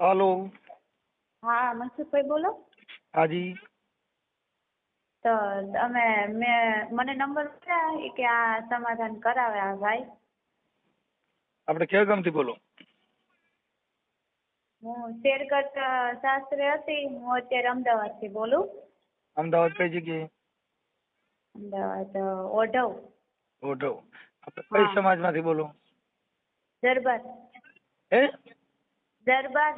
હાલો. હા મનસુખભાઈ બોલો. હાજી. તો તમે મેં મને નંબર મળ્યા કે આ સમાધાન કરાવે આ ભાઈ. આપણે ક્યાં ગામથી બોલો. હું શેરગઢ શાસ્ત્રી હતી. હું અત્યારે અમદાવાદથી બોલું. અમદાવાદ કઈ જગ્યાએ? અમદાવાદ ઓઢવ. ઓઢવ. આપણે કઈ. સમાજમાંથી બોલો? દરબાર. હે? દરબાર?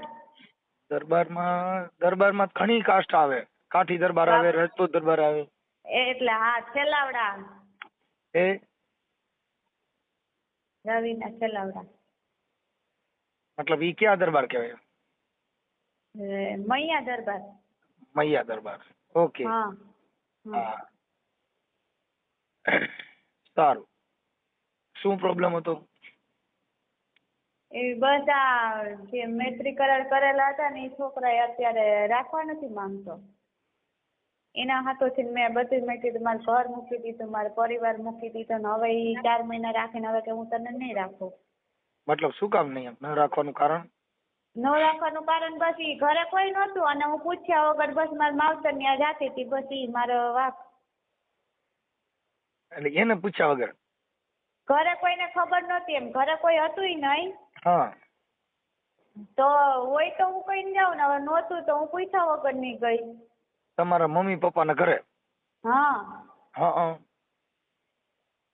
દરબારમાં દરબારમાં ઘણી કાસ્ટ આવે. કાઠી દરબાર આવે રાજપૂત દરબાર આવે. એટલે હા છેલાવડા એ? રવિના છેલાવડા મતલબ ઈ ક્યાં દરબાર કહેવાય? મૈયા દરબાર. મૈયા દરબાર. ઓકે. હા સારું. શું પ્રોબ્લેમ હતો? એ બધા જે મૈત્રી કરાર કરેલા હતા ને એ છોકરા અત્યારે રાખવા નથી માંગતો. એના હાથોથી મેં બધું મેં કીધું મારું ઘર મૂકી દીધું મારો પરિવાર મૂકી દીધો ને હવે એ ચાર મહિના રાખીને હવે કે હું તને નહીં રાખું. મતલબ શું કામ નહીં ન રાખવાનું કારણ? ન રાખવાનું કારણ બસ ઈ ઘરે કોઈ નહોતું અને હું પૂછ્યા વગર બસ મારા માવતર ત્યાં જાતી હતી બસ ઈ મારો વાક એટલે એને પૂછ્યા વગર? ઘરે કોઈને ખબર નહોતી એમ. ઘરે કોઈ હતું નહીં. હા. તો હોય તો હું કહીને જાઉં ને હવે નહોતું તો હું પૂછ્યા વગર નહીં ગઈ. તમારા મમ્મી પપ્પાના ઘરે? હા. હા હા.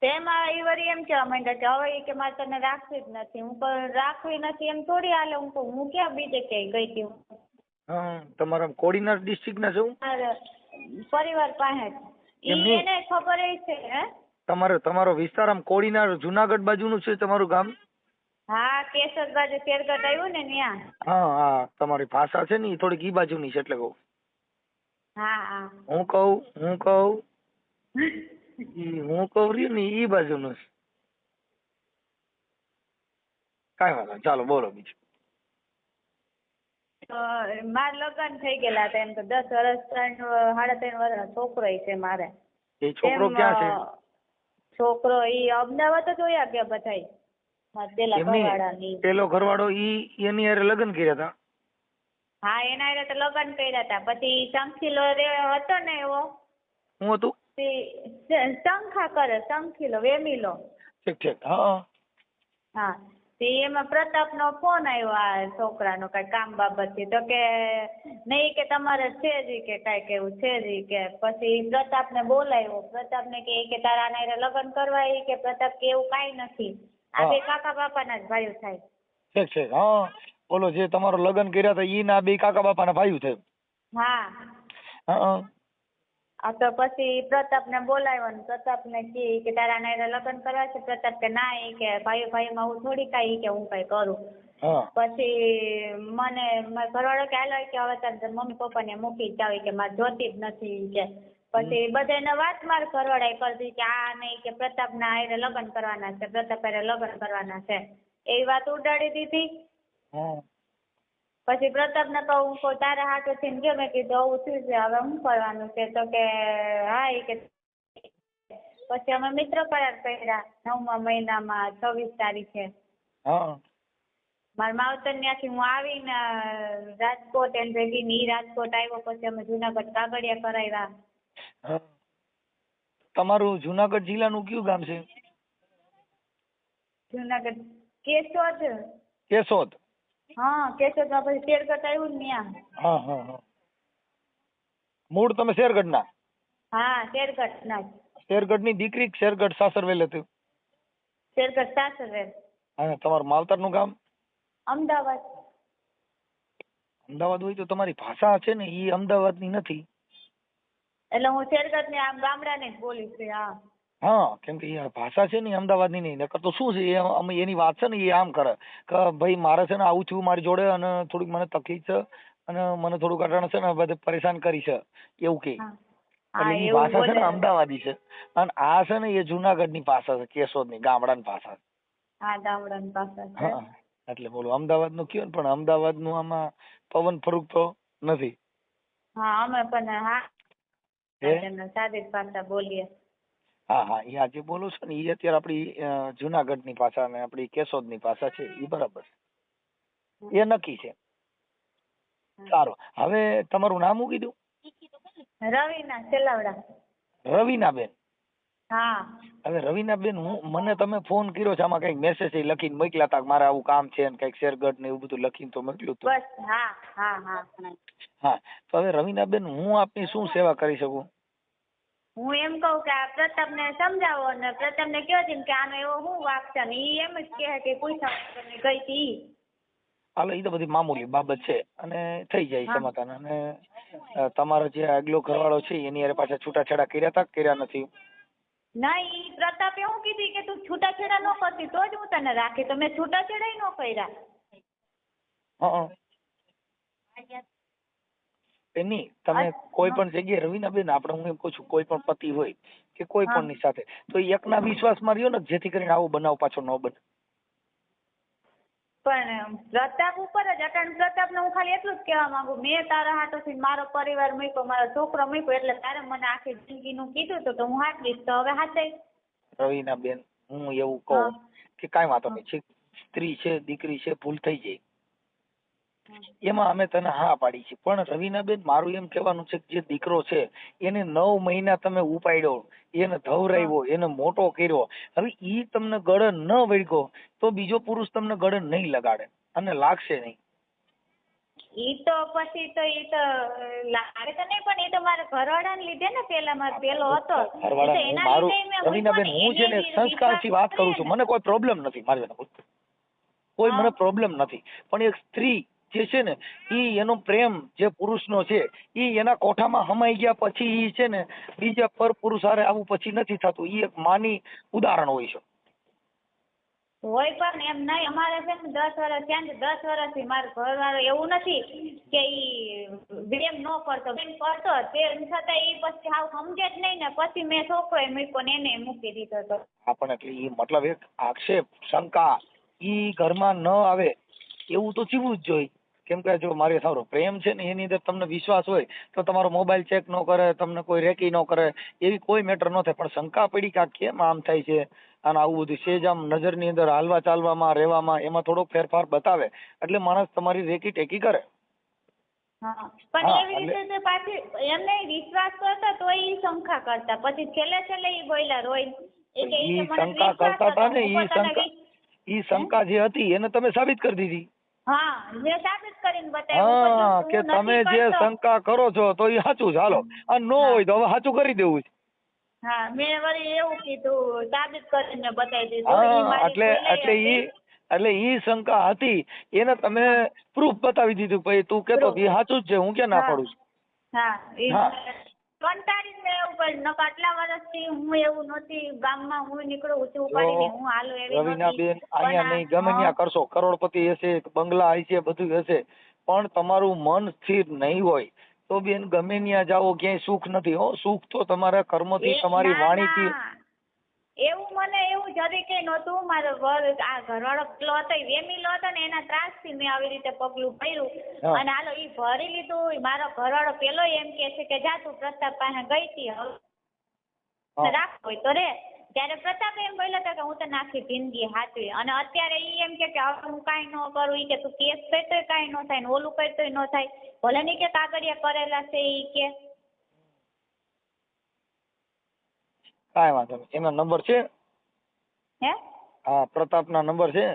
તેમાં એ વળી એમ કહેવા માંડ્યા કે હવે એ કે મારે તને રાખવી જ નથી. હું પણ રાખવી નથી એમ થોડી હાલે. હું કહું હું ક્યાં બીજે ક્યાંય ગઈ હતી હું? હા તમારા કોડીનાર ડિસ્ટ્રિક્ટના છો મારા પરિવાર પાસે. જ એમ ઈ નહીં. એને ખબર એ છે હે? તમારો તમારો વિસ્તાર આમ કોડીનાર જુનાગઢ બાજુનું છે તમારું ગામ? હા કેસર બાજુ શેરગઢ આવ્યું ને ત્યાં. હા હા તમારી ભાષા છે ને એ થોડીક ઈ બાજુની છે એટલે કહું. હા હા. હું કહું હું કહું. ઈ હું કહું રહ્યું ને ઈ બાજુનું છે. કાંઈ વાંધો નહીં. ચાલો બોલો બીજું. તો મારા લગ્ન થઈ ગયેલા હતા એમ તો દસ વર્ષ ત્રણ સાડા ત્રણ વર્ષ છોકરો ય છે મારે. એ છોકરો એમ, ક્યાં છે? છોકરો ઈ અમદાવાદ જ જોયા ગયા બધાય? પેલા ઘરવાળો ઈ એની હારે લગ્ન કર્યા હતા? હા એના હારે તો લગ્ન કર્યા હતા. પછી શંખીલો હતો ને એવો? હું હતું? શંખા કરે શંખીલો વેમીલો. ઠીક ઠીક. હા હા. તે એમાં પ્રતાપનો ફોન આવ્યો આ છોકરાનો કઈ કામ બાબતથી. તો કે નહીં કે તમારે છે જ કે કઈ એવું છે જ કે. પછી પ્રતાપને બોલાવ્યો પ્રતાપને કે તારા આના હારે લગ્ન કરવા કે પ્રતાપ કે એવું કાંઈ નથી. આ બે. કાકા બાપાના જ ભાઈઓ થાય. ઠીક ઠીક હા. બોલો જે તમારો લગ્ન કર્યા હતા ઈ ના બે કાકા બાપાના ભાઈઓ થાય. હા. હા આ તો પછી પ્રતાપને બોલાવ્યો ને પ્રતાપને કે કે તારા આના લગ્ન કરવા છે પ્રતાપ કે ના એ કે ભાઈ ભાઈઓમાં હું થોડી કાંઈ કે હું કાંઈ કરું. પછી મને મારા ઘરવાળો કે હાલો કે હવે તારે મમ્મી પપ્પાને મૂકી જ જાવ કે મારે જોતી જ નથી કે. પછી બધાને વાત માર ઘરવાળાએ કરતી કે આ નહીં કે પ્રતાપના હારે લગ્ન કરવાના છે પ્રતાપ હારે લગ્ન કરવાના છે. એ વાત ઉડાડી દીધી. પછી પછી પ્રતાપને તો હું કહું તારા હાથેથી ને ગયો મેં કીધું આવું થયું છે હવે શું કરવાનું છે? તો કે હા એ કે પછી અમે મિત્ર કરાર કર્યા નવમા મહિનામાં છવ્વીસ તારીખે. મારા માવતર ત્યાંથી હું આવીને રાજકોટ એમ ભેગી ની રાજકોટ આવ્યો પછી અમે જુનાગઢ કાગળિયા કરાવ્યા. હા. તમારું જુનાગઢ જિલ્લાનું કયું ગામ છે? જુનાગઢ. કેશોદ. કેશોદ. હા કેશોદમાં પછી તેરગઢ આવ્યું ને ત્યાં. હા હા હા. મૂળ તમે શેરગઢના? હા તેરગઢ ના જ. શેરગઢની દીકરી કે શેરગઢ સાસરવેલ હતી? શેરગઢ સાસરવેલ. હા તમારું માવતરનું ગામ? અમદાવાદ. અમદાવાદ હોય તો તમારી ભાષા છે ને એ અમદાવાદની નથી. એટલે હું તેરગઢ ને આમ ગામડાની જ બોલી છું હા. હા કેમ કે એ ભાષા છે ને અમદાવાદ અમદાવાદની નહીં નકર તો શું છે એ અમે એની વાત છે ને એ આમ કરે. કે ભાઈ મારે છે ને આવું છું મારી જોડે અને થોડીક મને તકલીફ છે અને મને થોડુંક અટાણ છે ને બધે પરેશાન કરી છે એવું કે. એટલે ભાષા છે ને અમદાવાદી છે. અને આ છે ને એ જુનાગઢની ભાષા છે કેશોદની ગામડાની ભાષા હા ગામડાની પાસે છે. હા એટલે બોલો અમદાવાદનું કયો ને પણ અમદાવાદનું આમાં પવન ફરૂક તો નથી. હા અમે પણ હા સાદી ભાષા બોલીએ. હા હા એ આજે બોલું છું ને એ અત્યારે આપણી અ, જુનાગઢની ભાષા અને આપણી કેશોદની ભાષા છે એ બરાબર છે. એ નક્કી છે. સારું. હવે તમારું નામ શું કીધું? રવિના સેલાવડા રવીનાબેન. હા. હવે રવીનાબેન હું મને તમે ફોન કર્યો છે આમાં કંઈક મેસેજ લખીને મોકલ્યા તા મારે આવું કામ છે ને કંઈક શેરગઢ ને એવું બધું લખીને તો મોકલ્યું હતું બસ હા હા હા હા. તો હવે રવીનાબેન હું આપની શું સેવા કરી શકું? હું એમ કહું કે આ પ્રતાપને સમજાવો ને પ્રતાપને કહો છે કે આનો એવો હું વાક છે ને ઈ એમ જ કહે કે પૂછા વગરની ગઈ તી. હાલો એ તો બધી મામૂલી બાબત છે અને થઈ જાય સમાધાન. અને તમારો જે આગલો ઘરવાળો છે એની હારે પાછા છૂટાછેડા કર્યા તા કર્યા નથી? ના એ પ્રતાપે હું કીધી કે તું છૂટાછેડા ન કરતી તો જ હું તને રાખી. તો મેં છૂટાછેડા ન કર્યા. હં એની તમે કોઈ પણ જગ્યાએ રવીનાબેન આપણે હું એમ કહું છું કોઈ પણ પતિ હોય કે કોઈ પણ ની સાથે તો એકના વિશ્વાસમાં રહ્યો ને જેથી કરીને આવો બનાવ પાછો ન બને. પણ પ્રતાપ ઉપર જ અટાણ પ્રતાપને હું ખાલી એટલું જ કહેવા માંગુ મેં તારા હાથોથી મારો પરિવાર મૂક્યો મારો છોકરો મૂક્યો એટલે તારે મને આખી જિંદગીનું કીધું હતું તો હું હાચવીશ તો હવે હાચાઈ રવિના બેન હું એવું. કહું કે કાંઈ વાંધો નહીં છે સ્ત્રી છે દીકરી છે ભૂલ થઈ જાય. એમાં અમે તને હા પાડી છે. પણ રવીનાબેન મારું એમ કહેવાનું છે કે જે દીકરો છે એને નવ મહિના તમે ઉપાડ્યો એને ધવરાવ્યો એને મોટો કર્યો. હવે ઈ તમને ગળે ન વળગો તો બીજો પુરુષ તમને ગળે નહીં લગાડે અને લાગશે નહીં. ઈ તો પછી તો ઈ તો લાગે તો નહીં પણ ઈ તો મારા ઘરવાળાને લીધે ને પેલા મારો પેલો હતો. રવિના બેન રવીનાબેન હું છે ને સંસ્કારથી વાત કરું છું. મને કોઈ પ્રોબ્લેમ નથી. મારી કોઈ મને પ્રોબ્લેમ નથી. પણ એક સ્ત્રી જે છે ને એ એનો પ્રેમ જે પુરુષનો છે એ એના કોઠામાં હમાઈ ગયા પછી એ છે ને બીજા પર પુરુષ હારે આવું પછી નથી થતું. એ એક માની ઉદાહરણ હોય છે. હોય પણ એમ નહીં અમારે છે ને દસ વર્ષ ત્યાં ને દસ વર્ષથી મારો ઘરવાળો એવું નથી કે ઈ પ્રેમ ન કરતો. પ્રેમ કરતો તેમ છતાં એ પછી આવું સમજે જ નહીં ને પછી મેં છોકરો મૂક્યો ને એને મૂકી દીધો તો. આપણ એટલે એ મતલબ એક આક્ષેપ શંકા ઈ ઘરમાં ન આવે એવું તો જીવવું જ જોઈએ. કેમ કે જો મારે સારો પ્રેમ છે ને એની અંદર તમને વિશ્વાસ હોય તો તમારો મોબાઈલ ચેક ન કરે તમને કોઈ રેકી ન કરે એવી કોઈ મેટર ન થાય. પણ શંકા પડી કે આ કેમ આમ થાય છે? અને આવું બધું સેજ આમ નજરની અંદર હાલવા ચાલવામાં રહેવામાં એમાં થોડોક ફેરફાર બતાવે. એટલે માણસ તમારી રેકી ટેકી કરે. હા પણ એવી રીતે તો પાછી એમને વિશ્વાસ કરતા તો ઈ શંકા કરતા. પછી છેલ્લે એ શંકા કરતા હતા ને ઈ શંકા ઈ શંકા જે હતી એને તમે સાબિત કરી દીધી. હા કે તમે જે શંકા કરો છો તો એ સાચું છે. હાલો. અને નો હોય તો હવે સાચું કરી દેવું છે. હા મેં વળી એવું કીધું સાબિત કરીને બતાવી દીધું. ઈ હા મારી એટલે એટલે ઈ એટલે ઈ શંકા હતી. એને તમે પ્રૂફ બતાવી દીધું. ભાઈ તું કેતો કે સાચું જ છે. હું ક્યાં ના પાડું છું? હા મેં એવું નકર આટલા વર્ષથી હું એવું નહોતી ગામમાં હું નીકળું છું ઉપાડીને હું હાલો એવી રવીના બેન અહીંયા નહીં ગમે ત્યાં કરશો. કરોડપતિ હશે બંગલા હશે બધું હશે. પણ તમારું મન સ્થિર નહીં હોય તો બેન ગમે ત્યાં જાઓ ક્યાંય સુખ નથી. હો સુખ તો તમારા કર્મથી તમારી વાણીથી. એવું મને એવું જરીકે નહોતું. મારો વર આ ઘરવાળો પેલો હતો વેમી વેમીલો હતો ને એના ત્રાસથી મેં આવી રીતે પગલું ભર્યું. અને હાલો ઈ ભરી લીધું. મારો ઘરવાળો પેલો એમ કે છે કે જા તું પ્રતાપ પાસે ગઈ તી હવે. રાખો તો રે. ત્યારે પ્રતાપ એમ બોલ્યો હતો કે હું તો નાખી જિંદગી હાચવી. અને અત્યારે ઈ એમ કે કે હવે હું કાંઈ ન કરું. ઈ કે તું કેસ કરતોય કાંઈ ન થાય ને ઓલું કરતોય ન થાય. ભલે નહીં કે કાગળિયા કરેલા છે ઈ કે. કાંઈ વાંધો નહીં. એનો નંબર છે? હે? હા પ્રતાપના નંબર છે?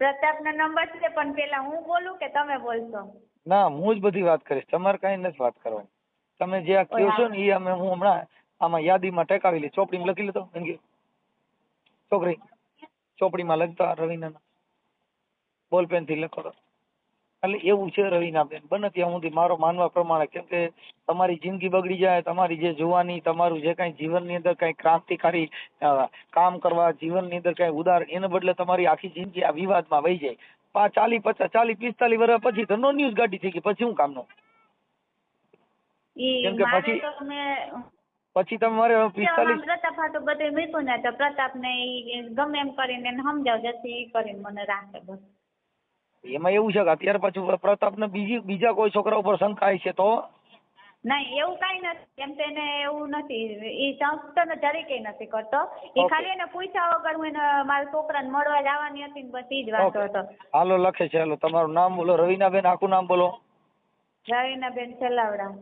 પ્રતાપનો નંબર છે પણ પેલા હું બોલું કે તમે બોલશો? ના હું જ બધી વાત કરીશ. તમારે કાંઈ નથી વાત કરવાની. તમે જે આ કહો છો ને એ અમે હું હમણાં આમાં યાદીમાં ટેકાવી લઈ. ચોપડીમાં લખી લેતો એમ કે. છોકરી ચોપડીમાં લખતા રવીના બોલપેનથી લખો એટલે એવું છે રવીનાબેન બને. ત્યાં સુધી મારો માનવા પ્રમાણે કેમ કે તમારી જિંદગી બગડી જાય તમારી જે જુવાની તમારું જે કાંઈ જીવનની અંદર કાંઈ ક્રાંતિકારી કામ કરવા જીવનની અંદર કાંઈ ઉદાર એને બદલે તમારી આખી જિંદગી આ વિવાદમાં વહી જાય. પા ચાલી પચાસ ચાલી પિસ્તાલીસ વર્ષ પછી ધનો ન્યૂઝ ગાડી થઈ ગઈ પછી હું કામનો? કેમ કે પછી- પછી તમારે પિસ્તાલીસ પ્રતાપ હાટુ બધે મૂક્યું ને તો પ્રતાપ ને ગમે એમ કરીને સમજાવ જશે કરીને મને રાખે બસ. એમાં એવું છે કે અત્યારે પાછું પ્રતાપને બીજી બીજા કોઈ છોકરા ઉપર શંકાય છે તો? નહીં એવું કઈ નથી. એમ તો એને એવું નથી. એ સંસ્થાનો જરીકે નથી કરતો. એ ખાલી એને પૂછ્યા વગર હું એને મારા છોકરાને મળવા જવાની હતી ને બસ જ વાંધો હતો. હાલો લખે છે. હાલો તમારું નામ બોલો. રવીનાબેન આખું નામ બોલો. રવીનાબેન છેલ્લાવડા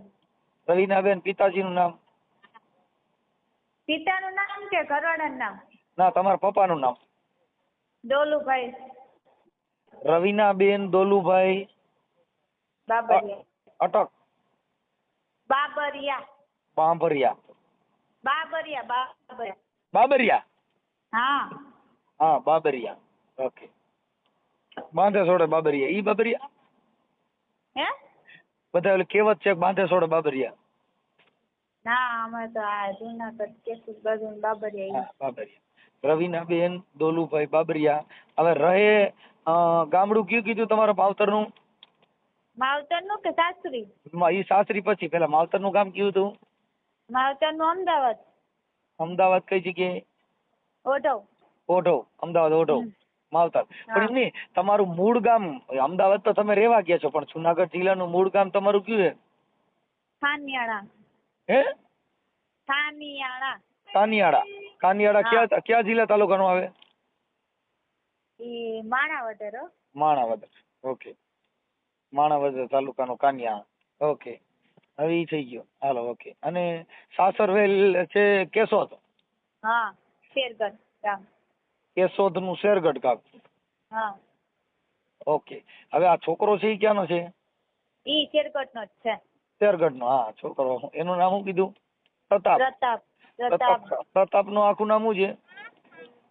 પિતાજી પિતાજીનું નામ? પિતાનું નામ કે ઘરવાળાનું નામ? ના તમારા પપ્પાનું નામ. ડોલુભાઈ. રવીનાબેન દોલુભાઈ બાબરિયા. અટક. બાબરિયા. બાંભરિયા. બાબરિયા બાબરિયા. બાબરિયા? હા. હા બાબરિયા. ઓકે. બાંધે છોડે બાબરિયા. ઈ બાબરિયા? હે? બધા ઓલી કહેવત છે કે બાંધે છોડે બાબરિયા. ના અમે તો આ જુનાગઢ કેસુર બાજુ બાબરિયા હા બાબરિયા. રવીનાબેન દોલુભાઈ બાબરિયા. હવે રહે અ, ગામડું કયું કીધું તમારું માવતરનું? માવતરનું કે સાસરી? એ સાસરી પછી પેલા માવતરનું ગામ કયું હતું? માવતરનું અમદાવાદ. અમદાવાદ કઈ જગ્યાએ? ઓઢવ. ઓઢવ અમદાવાદ ઓઢવ માવતર. પણ તમારું મૂળ ગામ અમદાવાદ તો તમે રહેવા ગયા છો પણ જુનાગઢ જિલ્લાનું મૂળ ગામ તમારું કયું છે? થાનિયાળા હે? થાનિયાળા કાનિયાળા. કાનિયાળા ક્યાં ક્યાં જિલ્લા તાલુકાનું આવે? માણાવદર હો. માણાવદર. ઓકે. માણાવદર તાલુકાનો કાનિયા. ઓકે. હવે ઈ થઈ ગયો. હાલો ઓકે. અને સાસરવેલ છે કેશોદ? હા શેરગઢ ગામ. કેશોદનું શેરગઢ ગામ. હા. ઓકે. હવે આ છોકરો છે ઈ ક્યાંનો છે? ઈ શેરગઢ નો જ છે. શેરગઢ નો હા છોકરો. એનું નામ શું કીધું? પ્રતાપ. પ્રતાપ. પ્રતાપ. પ્રતાપ. પ્રતાપનું આખું નામ શું છે?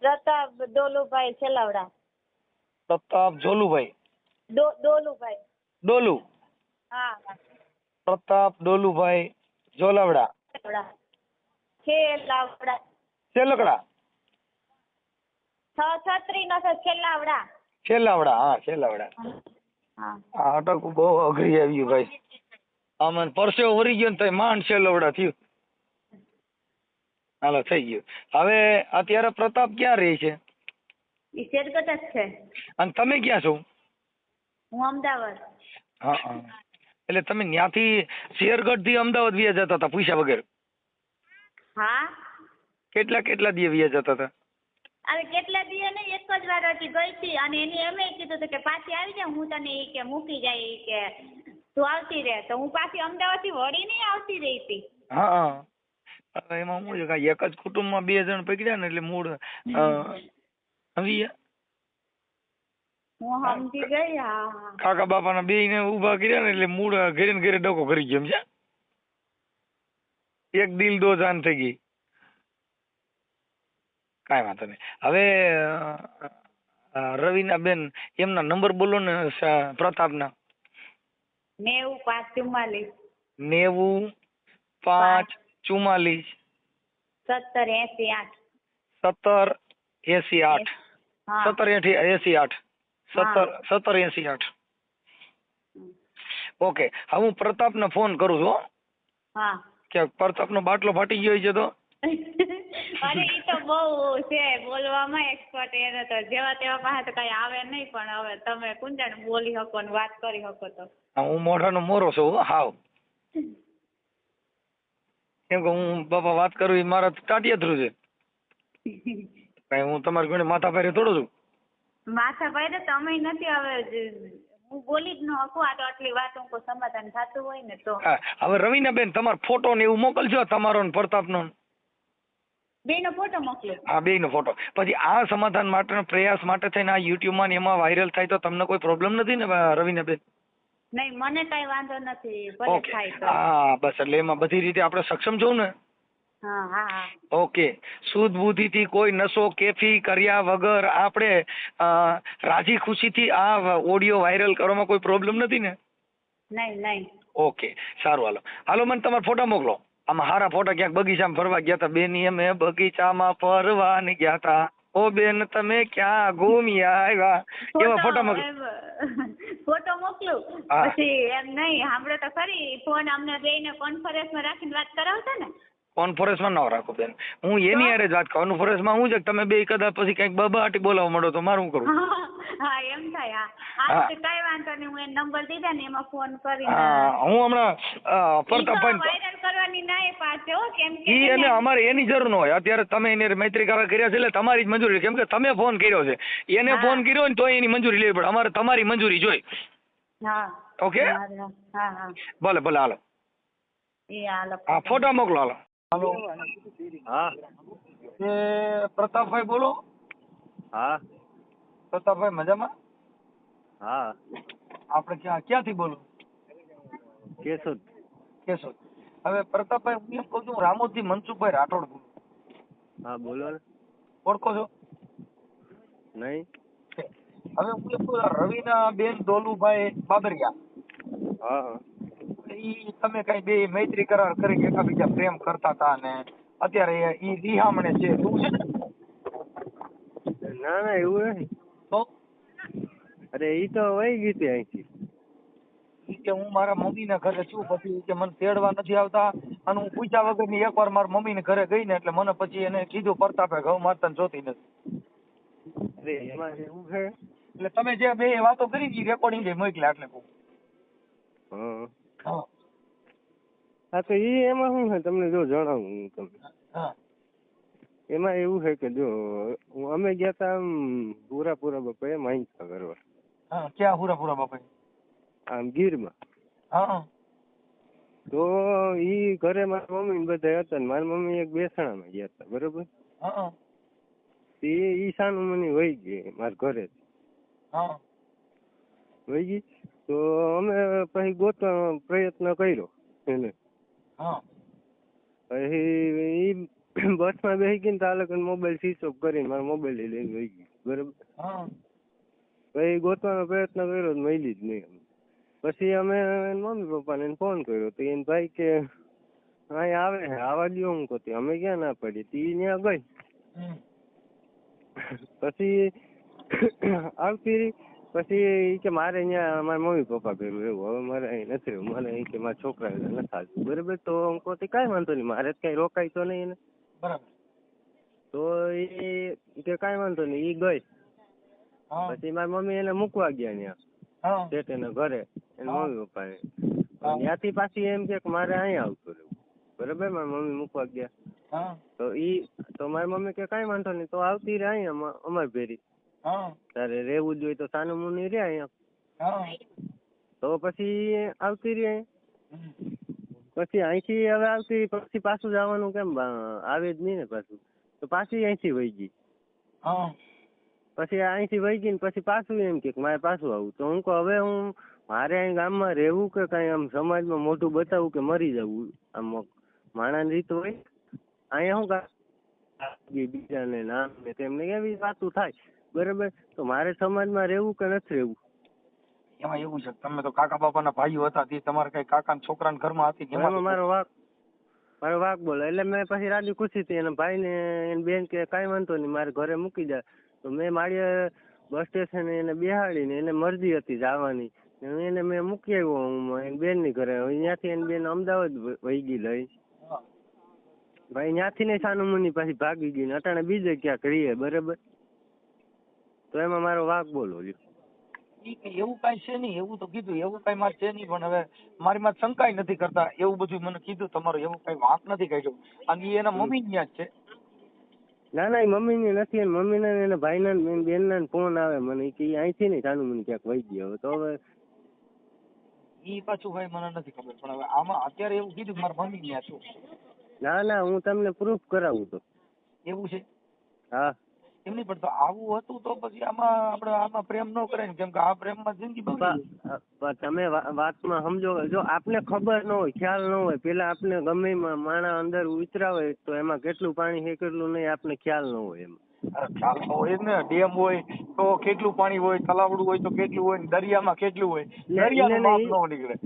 પ્રતાપ દોલુભાઈ છેલાવડા. પ્રતાપ જોલુભાઈ ડોલુભાઈ. ડોલુ. હા પ્રતાપ ડોલુભાઈ જોલાવડા છેલાવડા છેલકડા છત્રી નો છેલાવડા છેલાવડા હા છેલાવડા હા. અટકું બહુ અઘરી આવ્યું ભાઈ. આમાં પરસેવો વરી ગયો ને તો માંડ છેલવડા થયું. હાલો થઈ ગયું. હવે અત્યારે પ્રતાપ ક્યાં રહે છે? ઈ શેરગઢ જ છે. અને તમે ક્યાં છો? હું અમદાવાદ. હા હા. એટલે તમે ત્યાંથી શેરગઢથી અમદાવાદ વ્યા જતા હતા પૈસા વગર? હા. કેટલા કેટલા દિવસ વ્યા જતા હતા? અરે કેટલા દિવસ નહીં એક જ વાર હતી ગઈ હતી અને એને એમ કીધું હતું કે પાછી આવી જા હું તને કે મૂકી જાય કે તું આવતી રહે. તો હું પાછી અમદાવાદથી વળી નહીં આવતી રહી હતી. હા હા. એમાં શું છે કે એક જ કુટુંબમાં બે જણ પકડ્યા ને એટલે મૂળ આવી. હું સમજી ગઈ હા હા. કાકા બાપાના બે ને ઊભા કર્યા ને એટલે મૂળ ઘરે ને ઘરે ડકો કરી ગયો સમજ્યા એક દિલ દો જાન થઈ ગઈ. કાંઈ વાંધો નહીં. હવે રવિના બેન એમના નંબર બોલો ને પ્રતાપના. નેવું પાંચ ચુમ્માલીસ. નેવું પાંચ ચુમ્માલીસ. સત્તર એસી આઠ. સત્તર એસી આઠ. સત્તર એઠી એસી આઠ. સત્તર સત્તર એસી આઠ. ઓકે. હવે હું પ્રતાપને ફોન કરું છું હો. હા. કે પ્રતાપનો બાટલો ફાટી ગયો છે તો. અરે ઈ તો બહુ છે બોલવામાં એક્સપર્ટ એને તો જેવા તેવા પાસે તો કઈ આવે નહીં પણ હવે તમે કુંજણ બોલી શકો ને વાત કરી શકો તો. હા, મોઢાનો મોરો છું હો, હાવ. કેમ કે હું બાપા વાત કરું એ મારા ટાટિયા થ્રુ છે. કઈ હું તમારી ઘણી માથા ભારે થોડો છું? માથા ભાઈ તમે નથી હવે હું બોલી જ ન શકું આ તો આટલી વાત હું સમાધાન થતું હોય ને તો. હવે રવિના બેન તમારો ફોટો ને એવું મોકલજો તમારો ને પ્રતાપનો બેનો ફોટો મોકલો. હા બે નો ફોટો. પછી આ સમાધાન માટેનો પ્રયાસ માટે થઈને આ યુટ્યુબમાં ને એમાં વાયરલ થાય તો તમને કોઈ પ્રોબ્લેમ નથી ને રવિના બેન નહીં મને કઈ વાંધો નથી ભલે થાય તો. હા બસ એટલે એમાં બધી રીતે આપણે સક્ષમ જોઉં ને. ઓકે. શુદ્ધ બુદ્ધિથી કોઈ નશો કેફી કર્યા વગર આપણે રાજી ખુશીથી આ ઓડિયો વાયરલ કરવામાં કોઈ પ્રોબ્લેમ નથી ને? નહીં નહીં. ઓકે સારું હાલો. હાલો મને તમારા ફોટા મોકલો. આમાં હારા ફોટા ક્યાંક બગીચામાં ફરવા ગયા હતા બેની અમે બગીચામાં ફરવા ને ગયા હતા ઓ બેન તમે ક્યાં ઘૂમી આવ્યા? એવા ફોટા મોકલો. ફોટો મોકલું. પછી એમ નહીં સાંભળો તો ખરી. ફોન અમને બેયને કોન્ફરન્સમાં રાખીને વાત કરાવતા ને? કોન્ફરન્સમાં ન રાખો બેન. હું એની હારે જ વાત કરું. કોન્ફરન્સમાં હું છે તમે બે કદાચ પછી કંઈક બબાટી બોલાવવા માંડો તો મારું કરું? હા એમ થાય. હા. તો કઈ વાંધો નહીં. હું એ નંબર દીધા ને એમાં ફોન કરી હા હું હમણાં અ, ઈ તો પ્રતાપભાઈ વાયરલ કરવાની નાય પાડશે હો કેમ કે ઈ છે અમારે એની જરૂર ન હોય. અત્યારે તમે એને મૈત્રી કરાર કર્યા છે એટલે તમારી જ મંજૂરી. કેમ કે તમે ફોન કર્યો છે. એને ફોન કર્યો ને તો એની મંજૂરી લેવી પડે. અમારે તમારી મંજૂરી જોઈ. હા. ઓકે? હા હા હા. ભલે ભલે હાલો. એ હાલો. હા ફોટા મોકલો હાલો. હાલો. હા. એ પ્રતાપભાઈ બોલો. હા. પ્રતાપભાઈ મજામાં? હા. આપણે ક્યાં ક્યાંથી બોલો? કેશોદ. કેશોદ. હવે પ્રતાપભાઈ હું એમ કહું છું રામોદથી મનસુખભાઈ રાઠોડ બોલું. હા બોલો. ઓળખો છો? નહીં. હવે હું એમ કહું રવિના બેન દોલુભાઈ બાબરિયા. હા. ઈ તમે કઈ બે મૈત્રી કરાર કરી એકબીજા પ્રેમ કરતા હતા ને અત્યારે ઈ રિહામણે છે. એવું છે ના? ના એવું નથી. તો અરે ઈ તો વહી ગઈ હતી અહીંથી. કે હું મારા મમ્મીના ઘરે છું પછી કે મને તેડવા નથી આવતા. અને હું પૂછ્યા વગરની એકવાર મારા મમ્મી ને ઘરે ગઈ ને એટલે મને પછી એને કીધું પરતાપે ઘઉં મારતા ને જોતી નથી. અરે એમાં એવું છે? એટલે તમે જે બે વાતો કરી ને રેકોર્ડિંગ મોકલ્યા એટલે કહું. હા. તો ઈ એમાં શું છે? તમને જો જણાવું હું તમને. હા. એમાં એવું છે કે જો અમે ગયા તા આમ પૂરા પૂરા બપોરે માહિતી કરવા હા ક્યાં પૂરા પૂરા બાપા આમ ગીરમાં. હા. તો ઈ ઘરે મારા મમ્મી બધા હતા ને મારી મમ્મી એક બેસણામાં ગયા હતા બરોબર? હા. તે ઈ સાનું મને વહી ગઈ મારા ઘરે હા. વહી ગઈ? તો અમે પછી ગોતવાનો પ્રયત્ન કર્યો એને. હા. પછી ઈ બસમાં બેસી ગઈ ને તો આ મોબાઈલ સ્વિચ ઓફ કરીને મારો મોબાઈલ લઈને વહી ગઈ બરોબર? હા. પછી ગોતવાનો પ્રયત્ન કર્યો તો મળી જ નહીં પછી અમે મમ્મી મમ્મી પપ્પાને ફોન કર્યો તો એને ભાઈ કે અહીં આવે આવા દ્યો હું કહું અમે ક્યાં ના પડી તી ત્યાં ગઈ. પછી આવતી પછી કે મારે અહીંયા મારા મમ્મી પપ્પા ભેગું એવું. હવે મારે અહીં નથી રહેવું. મને અહીં કે મારા છોકરા નથી આવતું બરાબર? તો હું કહું તો કાંઈ વાંધો નહીં. મારે જ કાંઈ રોકાય તો નહીં એને. બરાબર. તો એ કે કાંઈ વાંધો નહીં. એ ગઈ. પછી મારી મમ્મી એને મૂકવા ગયા ત્યાં. શેઠ એના ઘરે. એના મમ્મી પપ્પાને. ત્યાંથી પાછી એમ કે કે મારે અહીંયા આવતું રહેવું. બરાબર? મારી મમ્મી મૂકવા ગયા. તો ઈ તો મારી મમ્મી કે કાંઈ વાંધો નહીં. તો આવતી રહે અહીંયા અમારી ભેરી. હા. તારે રહેવું જ હોય તો સાનું મુની રે અહીંયા. હા. તો પછી આવતી રહી. પછી અહીંથી હવે આવતી પછી પાછું જવાનું કેમ આવે જ નહીં ને પાછું. તો પાછી અહીંથી વહી ગઈ. હા. પછી અહીંથી વહી ગઈ ને પછી પાછું એમ કે મારે પાછું આવું. તો હું કહું હવે હું મારે અહીં ગામમાં રહેવું કે કાંઈ આમ સમાજમાં મોટું બતાવવું કે મરી જવું? આમ માણાની રીત હોય? અહીંયા શું કા બીજાને નામ ને તેમને એવી વાતું થાય. બરાબર? તો મારે સમાજમાં રહેવું કે નથી રહેવું? એમાં એવું છે તમે તો કાકા બાપાના ભાઈઓ હતા તે તમારે કઈ કાકા છોકરાના ઘરમાં હતી એમાં મારો વાક મારો વાક બોલો. એટલે મેં પછી રાજી ખુશી હતી એના ભાઈને એની બેન કે કાંઈ વાંધો નહીં મારે ઘરે મૂકી જાય તો મેં મારી બસ સ્ટેશને એને બેહાડીને એને મરજી હતી જવાની. એને મેં મૂકી આવ્યો હું એની બેનની ઘરે. અહીંયાથી એની બેન અમદાવાદ વહી ગઈ લઈ. ભાઈ ત્યાંથી ને સાનું મુની પાછી ભાગી ગઈ ને અટાણે બીજે ક્યાંક રહીએ બરાબર? તો એમાં મારો વાક બોલો લ્યો. એવું કઈ છે નહીં એવું તો કીધું એવું કઈ મારે છે નહીં પણ હવે મારી માં શંકાય નથી કરતા એવું બધું મને કીધું તમારું એવું કઈ વાંક નથી કાઢ્યો. અને એના મમ્મી ત્યાં જ છે? ના ના એ મમ્મીની નથી એને મમ્મી ને એના ભાઈ ને બેન ને ફોન આવે મને કે અહીંથી નહીં સાનું મને ક્યાંક વહી ગયો. હવે તો હવે ઈ પાછું ભાઈ મને નથી ખબર પણ હવે આમાં અત્યારે એવું કીધું મારા મમ્મી ત્યાં છું. ના ના હું તમને પ્રૂફ કરાવું તો. એવું છે? હા. એમ નહીં પણ તો આવું હતું તો પછી આમાં આપણે આમાં પ્રેમ ન કરે ને કેમ કે આ પ્રેમમાં જિંદગી બગડી તમે વાતમાં સમજો જો આપને ખબર ન હોય ખ્યાલ ન હોય પેલા આપને ગમે માણા અંદર ઉતરા હોય તો એમાં કેટલું પાણી છે કેટલું નહીં આપને ખ્યાલ ન હોય એમાં. અરે ખ્યાલ તો હોય ને ડેમ હોય તો કેટલું પાણી હોય તલાવડું હોય તો કેટલું હોય ને દરિયામાં કેટલું હોય દરિયાનું માપ નો નીકળે.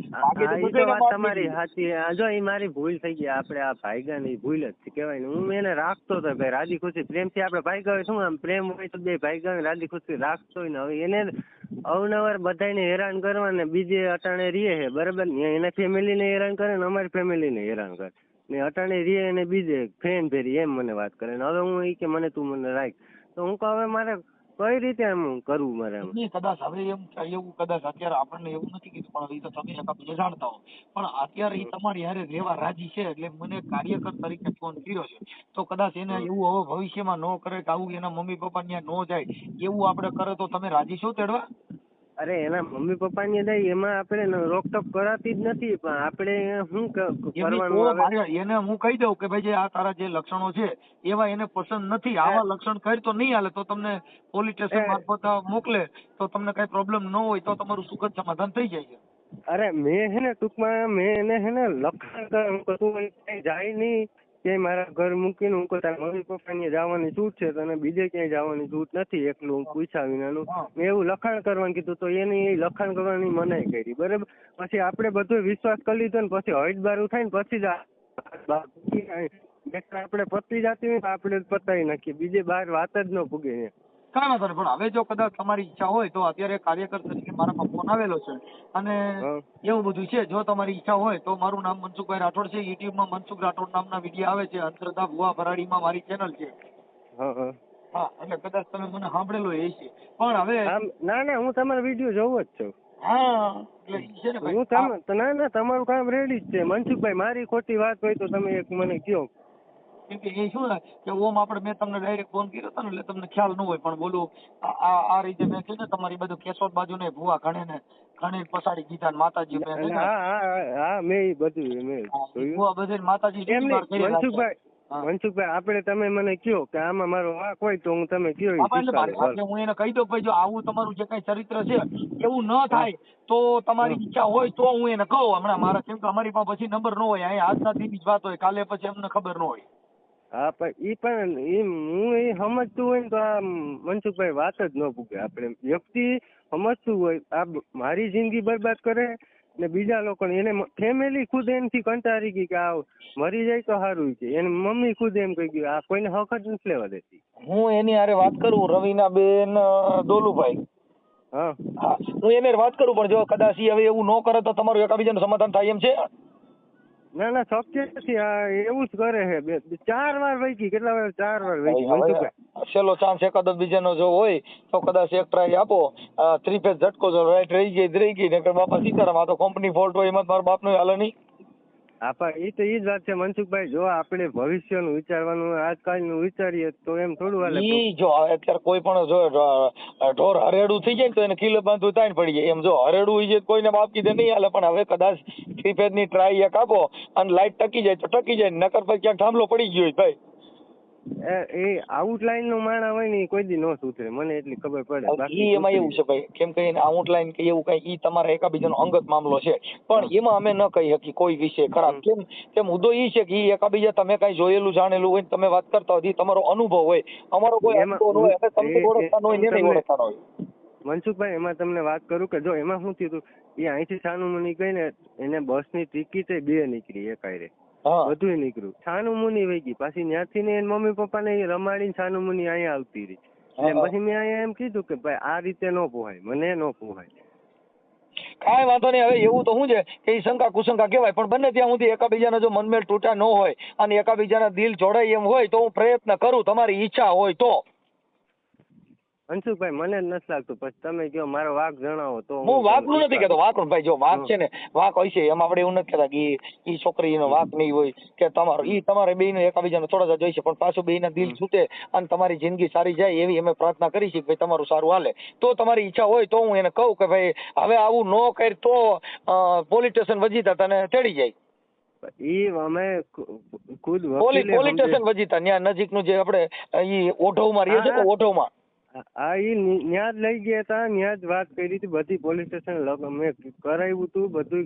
તમારી સાચી જો એ મારી ભૂલ થઈ ગઈ આપણે આ ભાઈગા ની ભૂલ જ કહેવાય ને. હું એને રાખતો હતો ભાઈ રાજી ખુશી પ્રેમથી આપણે ભાઈગા હોય શું આમ પ્રેમ હોય તો બે ભાઈગા હોય રાજી ખુશી રાખતો હોય ને હવે એને અવનવર બધાને હેરાન કરવા ને બીજે અટાણે રીએ છે બરાબર? એના ફેમિલીને હેરાન કરે ને અમારી ફેમિલીને હેરાન કરે. ને અટાણે રે અને બીજે ફ્રેન્ડ ભેરી એમ મને વાત કરે ને હવે હું એ કે મને તું મને રાખ. તો હું કહું હવે મારે કઈ રીતે એમ કરવું મારે એમ કદાચ હવે એમ એવું કદાચ અત્યારે આપણને એવું નથી કીધું પણ એ તો તમે એકાબીજા જાણતા હો. પણ અત્યારે એ તમારી હારે રહેવા રાજી છે એટલે મને કાર્યકર તરીકે ફોન કર્યો છે. તો કદાચ એને એવું હવે ભવિષ્યમાં ન કરે કે આવું એના મમ્મી પપ્પા ત્યાં ન જાય એવું આપણે કરે તો તમે રાજી છો તેડવા? અરે એના મમ્મી પપ્પાની અંદર એમાં આપણે રોકટોક કરાતી જ નથી પણ આપણે શું કરવાનું એને હું કહી દઉં કે ભાઈ જે આ તારા જે લક્ષણો છે એવા એને પસંદ નથી. આવા લક્ષણ કરી તો નહીં હાલે. તો તમને પોલીસ સ્ટેશન મારફત મોકલે. તો તમને કઈ પ્રોબ્લેમ ન હોય તો તમારું સુખદ સમાધાન થઈ જાય છે. અરે મેં હે ને ટૂંકમાં મેં એને હે ને લક્ષણ જાય નહીં. કે મારા ઘર મૂકીને હું કહું તારા મમ્મી પપ્પાની જવાની છૂટ છે તને બીજે ક્યાંય જવાની છૂટ નથી એકલું હું પૂછ્યા વિનાનું. મેં એવું લખાણ કરવાનું કીધું તો એની એ લખાણ કરવાની મનાઈ કરી બરાબર? પછી આપણે બધું વિશ્વાસ કરી લીધો ને પછી હળીબારું થાય ને પછી જ કાંઈ. આપણે પતી જતી હોય આપણે પતાવી નાખીએ બીજે બહાર વાત જ ન પૂગે ને કાંઈ વાંધો નહીં પણ હવે જો કદાચ તમારી ઈચ્છા હોય તો અત્યારે કાર્યકર તરીકે મારામાં ફોન આવેલો છે. અને એવું બધું છે જો તમારી ઈચ્છા હોય તો મારું નામ મનસુખભાઈ રાઠોડ છે યુટ્યુબમાં મનસુખ રાઠોડ નામના વીડિયો આવે છે અંતરધા ભુવા ભરાડીમાં મારી ચેનલ છે. હા એટલે કદાચ તમે મને સાંભળેલો એ છે. પણ હવે ના ના હું તમારો વીડિયો જોઉં જ છું. હા એટલે હું ના ના તમારું કામ રેડી જ છે. મનસુખભાઈ મારી ખોટી વાત હોય તો તમે એક મને કયો. કેમ કે એ શું ને કે ઓમ આપણે મેં તમને ડાયરેક્ટ ફોન કર્યો હતો ને એટલે તમને ખ્યાલ ન હોય પણ બોલું આ આ- રીતે મેં કીધું ને તમારી બધું કેશોદ બાજુ ને ભુવા ઘણે ને ઘણે પસાડી દીધા માતાજી મેં હા હા હા, બધું મેં હા, બધે માતાજી. મનસુખભાઈ મનસુખભાઈ આપણે તમે મને કયો કે આમાં મારો વાંક હોય તો હું તમે કયો એટલે હું એને કહી દઉં ભાઈ જો આવું તમારું જે કઈ ચરિત્ર છે એવું ન થાય તો તમારી ઈચ્છા હોય તો હું એને કહું. હમણાં મારા કેમ કે અમારી પાસે પછી નંબર ન હોય અહીંયા આજના દિન જ વાત હોય કાલે પછી અમને ખબર ન હોય. હા પણ ઈ પણ ઈ હું એ સમજતું હોય ને તો આ મનસુખભાઈ વાત જ ન પૂગે આપણે વ્યક્તિ સમજતું હોય આ મારી જિંદગી બરબાદ કરે ને બીજા લોકોને એને ફેમિલી ખુદ એમથી કંટાળી ગઈ કે આ મરી જાય તો સારું છે. એને મમ્મી ખુદ એમ કહી ગયું આ કોઈને હક જ નથી લેવા દેતી. હું એની હારે વાત કરું રવિના બેન દોલુભાઈ. હા. હા એને વાત કરું પણ જો કદાચ હવે એવું ન કરે તો તમારું એકબીજાનું સમાધાન થાય એમ છે? ના ના શક્ય નથી. આ એવું જ કરે છે. બે ચાર વાર વૈકી કેટલા વાર ચાર વાર વૈકી છેલ્લો ચાન્સ એકાદ બીજાનો જો હોય તો કદાચ એક ટ્રાય આપો. થ્રી ફેઝ ઝટકો જો રાઈટ રહી ગઈ રહી ગઈ નકર બાપા સીતારામ આ તો કંપની ફોલ્ટ હોય એમાં મારા બાપનો હાલે નહીં. હા પણ એ તો એ જ વાત છે, મનસુખભાઈ, જો આપણે ભવિષ્યનું વિચારવાનું, આજકાલનું વિચારીએ તો એમ થોડું હાલે. જો અત્યારે કોઈ પણ જો ઢોર હરેડું થઈ જાય તો એને કિલો બાંધવું તાણ પડી જાય. એમ જો, હરેડું હોય છે કોઈને બાપ કીધે નહીં હાલે, પણ હવે કદાચ થ્રી ફેઝની ટ્રાય એક આપો, અને લાઈટ ટકી જાય તો ટકી જાય, નકર પછી ક્યાંક થાંભલો પડી ગયો ભાઈ. એ- આઉટલાઈનનું માણા હોય ને કોઈ દી નો સુધરે મને એટલી ખબર પડે. ઈ એમાં એવું છે ભાઈ કેમ કે આઉટલાઈન કે એવું કઈ ઈ તમારા એકાબીજાનો અંગત મામલો છે. પણ એમાં અમે ન કહી શકીએ કોઈ વિશે ખરાબ. કેમ કે મુદ્દો ઈ છે કે ઈ એકાબીજા તમે કઈ જોયેલું જાણેલું હોય તમે વાત કરતા હોય તમારો અનુભવ હોય. અમારો કોઈ અનુભવ હોય તમને ઓળખતા હોય ને ઓળખતા હોય. મનસુખભાઈ એમાં તમને વાત કરું કે જો એમાં શું થયું હતું એ અહીંથી છાનુમુની ગઈ ને એને બસની ટિકિટ બે નીકળી એકાયરે. હા. બધુંય નીકળ્યું. છાનુમુની વહી ગઈ. પાછી ત્યાંથી ને મમ્મી પપ્પાને ઈ રમાડીને છાનુમુની અહીંયા આવતી રહી. એટલે પછી મેં અહીંયા એમ કીધું કે ભાઈ આ રીતે નો પોહાય મને નો પોહાય. કાંઈ વાંધો નહીં. હવે એવું તો શું છે કે એ શંકા કુશંકા કહેવાય પણ બંને ત્યાં સુધી એકાબીજાના જો મનમેળ તૂટ્યા ન હોય અને એકાબીજાના દિલ જોડાય એમ હોય તો હું પ્રયત્ન કરું તમારી ઈચ્છા હોય તો. મનસુખભાઈ મને જ નથી લાગતું પછી તમે કયો મારો વાક જણાવો તો હું વાંકનું નથી કેતો વાક ભાઈ જો વાક છે ને વાક હોય છે એમાં આપણે એવું નથી કેતા કે ઈ- છોકરીનો વાક નહીં હોય કે તમારો ઈ તમારે બેયનો એકાબીજાનો થોડા જ જોઈશે પણ પાછું બેયના દિલ છૂટે અને તમારી જિંદગી સારી જાય એવી અમે પ્રાર્થના કરી છે ભાઈ તમારું સારું હાલે. તો તમારી ઈચ્છા હોય તો હું એને કહું કે ભાઈ હવે આવું ન કર તો પોલીસ સ્ટેશન વજીતા તને તેડી જાય. ઈ અમે ખુદ પોલીસ સ્ટેશન વજીતા ત્યાં નજીકનું જે આપણે ઈ ઓઢવમાં રહીએ છે ઓઢવ ને ઓઢવમાં. હા જ લઈ ગયા હતા જ વાત કરી હતી. બધી પોલીસ સ્ટેશન મેં કરાવ્યું હતું બધું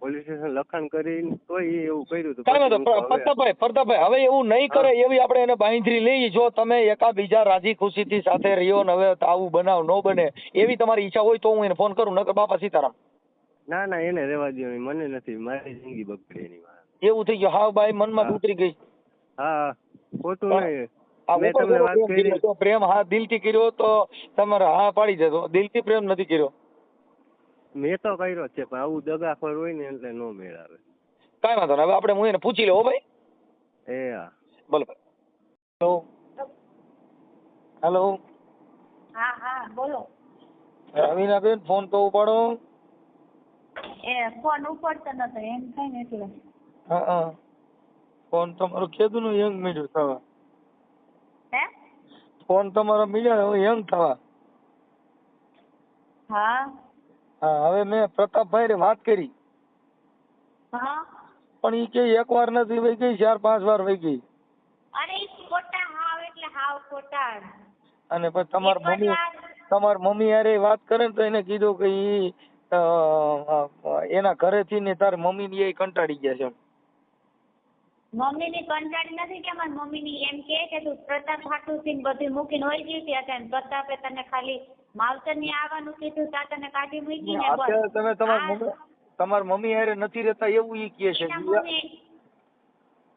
પોલીસ સ્ટેશન લખાણ કરીને તોય ઈ એવું કર્યું હતું પ્રતાપભાઈ પ્રતાપભાઈ હવે એવું નહીં કરે એવી આપણે એને બાંધરી લઈ. જો તમે એકા બીજા રાજી ખુશીથી સાથે રહ્યો ને હવે તો આવું બનાવ ન બને એવી તમારી ઈચ્છા હોય તો હું એને ફોન કરું નકર બાપા સીતારામ. ના ના એને રેવા દો મને નથી. મારી જિંદગી બગડે એની વાત. એવું થઈ ગયું. હા ભાઈ મનમાં. ઉતરી ગઈ. હા ખોટું નહીં. મેં તમને વાત કરી. પ્રેમ હા દિલથી કર્યો તો તમારે હા પાડી જતો. દિલથી પ્રેમ નથી કર્યો. મેં તો કર્યો છે પણ આવું દગાખોર હોય ને એટલે નો મેળ આવે કાંઈ વાંધો નહીં હવે આપણે હું એને પૂછી લઉં ભાઈ. એ હા. બોલો હેલો હેલો હા હા બોલો. રવીનાબેન ફોન તો ઉપાડો. એ ફોન ઉપાડતો નતો એમ થાય ને એટલે. હા હા. ફોન તમારો કીધું નું યંગ મેળ્યું થવા. હે ફોન તમારો મીડિયા હું યંગ થવા. હા. હા હવે મેં પ્રતાપભાઈ ને વાત કરી. હા. પણ ઈ કે એક વાર નથી વહી ગઈ ચાર પાંચ વાર વહી ગઈ. અરે ખોટા હાવ એટલે હાવ ખોટા. અને પછી તમાર મમ્મી તમાર મમ્મી હારે વાત કરે ને તો એને કીધું કે ઈ એના ઘરેથી ને તાર મમ્મી ને એ કંટાળી ગયા છે મમ્મી ની કંટાળી નથી કે મારી મમ્મી ની એમ કે કે તું પ્રતાપ હાટુ થી બધું મૂકીને હોય ગઈ ત્યાં અત્યારે. પ્રતાપે તને ખાલી માવતરની આવવાનું કીધું તા તને કાઢી મૂકી ને અત્યારે તમે તમાર મમ્મી તમાર મમ્મી હારે નથી રહેતા એવું ઈ કહે છે.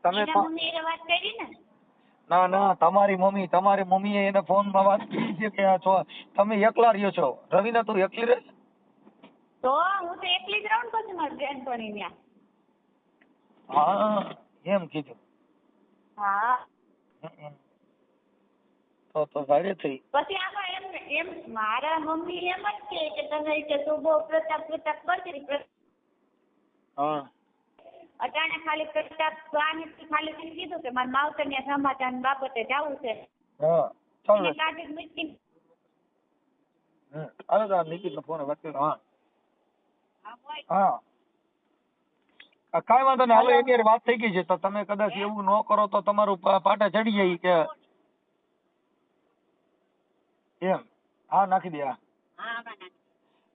તમે મમ્મી એ વાત કરી ને? ના ના તમારી મમ્મી તમારી મમ્મી એને ફોનમાં વાત કરી છે કે છો. તમે એકલા રહ્યો છો. રવિના તું એકલી રહે? તો હું તો એકલી જ રહું પછી મારી બેનપણી ત્યાં હા. એમ કીધું. હા. તો તો ભારે થઈ. પછી આમાં એમ એમ મારા મમ્મી એમ જ કે કે તમે કે તું બહુ પ્રતાપ પ્રતાપ કરતી હા. અટાણે ખાલી પ્રતાપ સ્વામી ખાલી કીધું કે મારા માવતર ને સમાચાર બાબતે જવું છે. હા ચાલો. એને કાઢી મૂકી હમ. હાલો તો આ ફોન વાત કરો હા. હા. કાંઈ વાંધો નહીં. હાલો. એની વાત થઈ ગઈ છે. તો તમે કદાચ એવું ન કરો તો તમારું પાટા ચડી જાય કે એમ. હા નાખી દે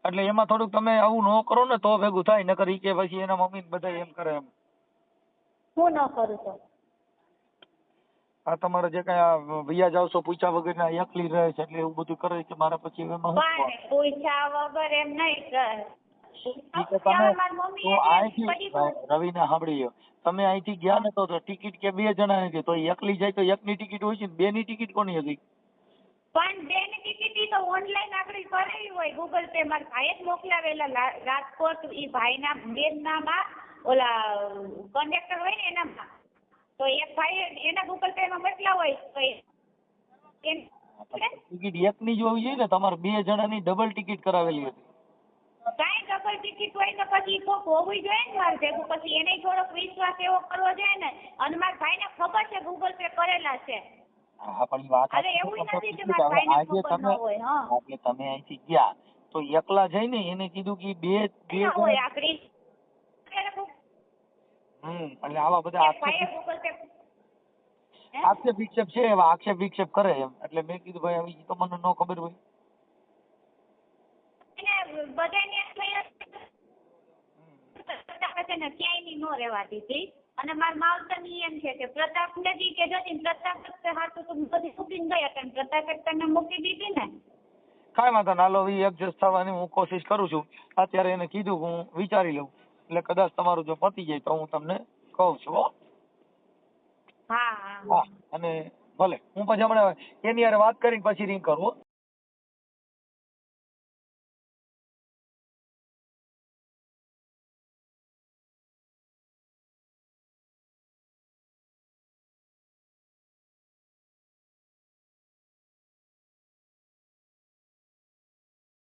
એટલે એમાં થોડુંક તમે આવું ન કરો ને તો ભેગું થાય. નકર ઈ કે પછી એના મમ્મી બધા એમ કરે એમ. હું ન કરું તો? આ તમારે જે કઈ ભૈયા જાવ છો પૂછા વગર ના એકલી રહે છે એટલે એવું બધું કરે છે મારે પછી એમાં પૂછા વગર એમ નહીં કર. કે તમે તો અહીંથી તું રવિના સાંભળી લ્યો તમે અહીંથી ગયા ને તો તો ટિકિટ કે બે જણા હતી તો એકલી જાય તો એકની ટિકિટ હોય છે ને બે ની ટિકિટ કોની હતી? પણ બેની ટિકિટ ઈ તો ઓનલાઈન આપણે કરેલી હોય. ગૂગલ પે મારા ભાઈએ જ મોકલાવેલા રાજકોટ ઈ ભાઈના બેનનામાં ઓલા કન્ડક્ટર હોય ને એનામાં. તો એક ભાઈ એના ગૂગલ પે માં મોકલા હોય તો ટિકિટ એકની જ હોવી જોઈએ ને. તમારે બે જણાની ડબલ ટિકિટ કરાવેલી હતી. કાંઈ ડબલ ટિકિટ હોય ને પછી કોક હોવું જોઈએ ને મારે ભેગું. પછી એને થોડોક વિશ્વાસ એવો કરવો જોઈએ ને. અને મારા ભાઈને ખબર છે ગૂગલ પે કરેલા છે. હા પણ વાત અરે એવું નથી કે મારા ભાઈને ખબર ન હોય, હા. એટલે તમે અહીંથી ગયા તો એકલા જઈને એને કીધું કે બે બે ના હોય આકડી હમ એટલે આવા બધા આક્ષેપ વિક્ષેપ છે એવા આક્ષેપ વિક્ષેપ કરે એમ. એટલે મેં કીધું ભાઈ હવે તો મને ન ખબર હોય. એને બધાને એમ થયું પ્રતાપે છે ને નો રહેવા દીધી અને મારા માવતરની એમ છે કે પ્રતાપ નથી કે જતી ને પ્રતાપ જ તો બધી મૂકીને ગયા હતા પ્રતાપે તને મૂકી દીધી ને? કાંઈ વાંધો ના લો ઈ એડજસ્ટ થવાની હું કોશિશ કરું છું. અત્યારે એને કીધું હું વિચારી લઉં. એટલે કદાચ તમારું જો પતી જાય તો હું તમને કહું છું હો. અને ભલે હું પછી હમણાં એની યાર વાત કરીને પછી રિંગ કરું.